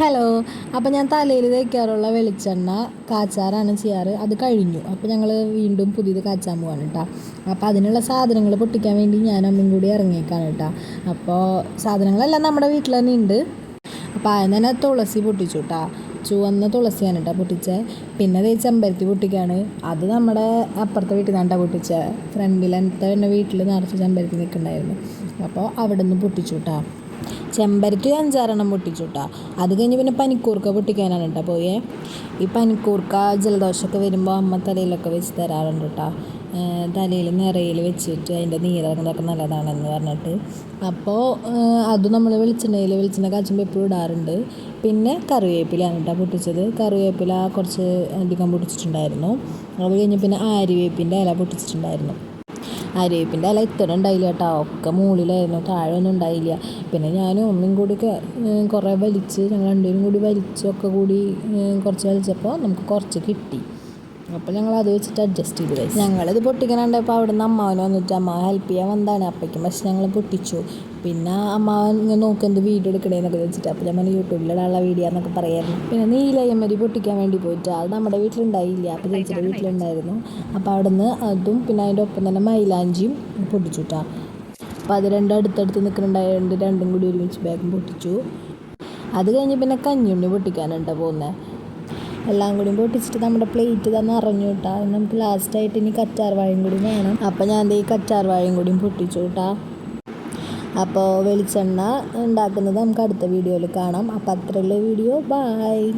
Hello അപ്പോൾ ഞാൻ തലയിൽ തേക്കാറുള്ള വെളിച്ചെണ്ണ കാച്ചാറാണ് ചെയ്യാറ്. അത് കഴിഞ്ഞു. അപ്പോൾ ഞങ്ങൾ വീണ്ടും പുതിയത് കാച്ചാൻ പോവാണ് കേട്ടോ അപ്പോൾ അതിനുള്ള സാധനങ്ങൾ പൊട്ടിക്കാൻ വേണ്ടി ഞാൻ അമ്മയും കൂടി ഇറങ്ങിയേക്കാണ് കേട്ടോ അപ്പോൾ സാധനങ്ങളെല്ലാം നമ്മുടെ വീട്ടിൽ തന്നെ ഉണ്ട് അപ്പോൾ അതിന് തന്നെ തുളസി പൊട്ടിച്ചു കേട്ടോ ചുവന്ന തുളസിയാണ് കേട്ടോ പൊട്ടിച്ചത് പിന്നെ ദേ ചെമ്പരത്തി പൊട്ടിക്കാണ്. അത് നമ്മുടെ അപ്പുറത്തെ വീട്ടിൽ നിന്നാണ് പൊട്ടിച്ചത് ഫ്രണ്ടിലത്തെ തന്നെ വീട്ടിൽ നിറച്ച് ചെമ്പരത്തി നിൽക്കുന്നുണ്ടായിരുന്നു. അപ്പോൾ അവിടെ നിന്ന് പൊട്ടിച്ചു കേട്ടോ ചെമ്പരത്തി അഞ്ചാറെണ്ണം പൊട്ടിച്ചു കേട്ടോ അത് കഴിഞ്ഞ് പിന്നെ പനിക്കൂർക്ക പൊട്ടിക്കാനാണ് കേട്ടോ പോയേ. ഈ പനിക്കൂർക്ക ജലദോഷമൊക്കെ വരുമ്പോൾ അമ്മ തലയിലൊക്കെ വെച്ച് തരാറുണ്ട് കേട്ടോ തലയിൽ നിറയിൽ വെച്ചിട്ട് അതിന്റെ നീരിറങ്ങുന്നതൊക്കെ നല്ലതാണെന്ന് പറഞ്ഞിട്ട്. അപ്പോൾ അത് നമ്മൾ വെളിച്ചെണ്ണയിൽ വെളിച്ചെണ്ണ കാച്ചുമ്പോൾ എപ്പോഴും ഇടാറുണ്ട്. പിന്നെ കറിവേപ്പിലയാണ് കേട്ടോ പൊട്ടിച്ചത്. കറിവേപ്പില കുറച്ച് അധികം പൊട്ടിച്ചിട്ടുണ്ടായിരുന്നു. അത് കഴിഞ്ഞ് പിന്നെ ആര്യവേപ്പിന്റെ ഇല പൊട്ടിച്ചിട്ടുണ്ടായിരുന്നു. ആര്യവേപ്പിന്റെ ഇല ഇത്ര ഉണ്ടായില്ല കേട്ടോ. ഒക്കെ മുകളിലായിരുന്നു. താഴെ ഒന്നും ഉണ്ടായില്ല. പിന്നെ ഞാനും ഒന്നും കൂടി കുറേ വലിച്ച് ഞങ്ങൾ രണ്ടുപേരും കൂടി വലിച്ചൊക്കെ കൂടി കുറച്ച് വലിച്ചപ്പോൾ നമുക്ക് കുറച്ച് കിട്ടി. അപ്പോൾ ഞങ്ങൾ അത് വെച്ചിട്ട് അഡ്ജസ്റ്റ് ചെയ്ത് കഴിച്ചു ഞങ്ങളിത് പൊട്ടിക്കാനുണ്ടപ്പോൾ അവിടെ നിന്ന് അമ്മാവൻ വന്നിട്ട് അമ്മാവൻ ഹെൽപ്പ് ചെയ്യാൻ വന്നതാണ്. അപ്പോഴേക്കും പക്ഷെ ഞങ്ങൾ പൊട്ടിച്ചു. പിന്നെ അമ്മാവൻ ഇങ്ങനെ നോക്കി എന്ത് വീഡിയോ എടുക്കണേന്നൊക്കെ വെച്ചിട്ട് അപ്പോൾ ഞാൻ യൂട്യൂബിലിടാനുള്ള വീഡിയോ എന്നൊക്കെ പറയായിരുന്നു. പിന്നെ നീലയമ്മരി പൊട്ടിക്കാൻ വേണ്ടി പോയിട്ട് അത് നമ്മുടെ വീട്ടിലുണ്ടായില്ല. അപ്പോൾ ചേച്ചിയുടെ വീട്ടിലുണ്ടായിരുന്നു. അപ്പോൾ അവിടെ നിന്ന് അതും പിന്നെ അതിന്റെ ഒപ്പം തന്നെ മൈലാഞ്ചിയും പൊട്ടിച്ചുട്ടാ അപ്പോൾ അത് രണ്ടും അടുത്തടുത്ത് നിൽക്കുന്നുണ്ടായതുകൊണ്ട് രണ്ടും കൂടി ഒരുമിച്ച് ബാഗും പൊട്ടിച്ചു. അത് കഴിഞ്ഞ് പിന്നെ കഞ്ഞുണ്ണി പൊട്ടിക്കാനുണ്ട് പോകുന്നത് എല്ലാം കൂടി പൊട്ടിച്ചിട്ട് നമ്മുടെ പ്ലേറ്റ് തന്നെ നിറഞ്ഞു കേട്ടാ നമുക്ക് ലാസ്റ്റായിട്ട് ഇനി കറ്റാർ വാഴയും കൂടി വേണം. അപ്പോൾ ഞാൻ ഈ കറ്റാർ വാഴയും കൂടിയും പൊട്ടിച്ചു കേട്ടാ അപ്പോൾ വെളിച്ചെണ്ണ ഉണ്ടാക്കുന്നത് നമുക്ക് അടുത്ത വീഡിയോയിൽ കാണാം. അപ്പോൾ അത്രയുള്ള വീഡിയോ ബായ്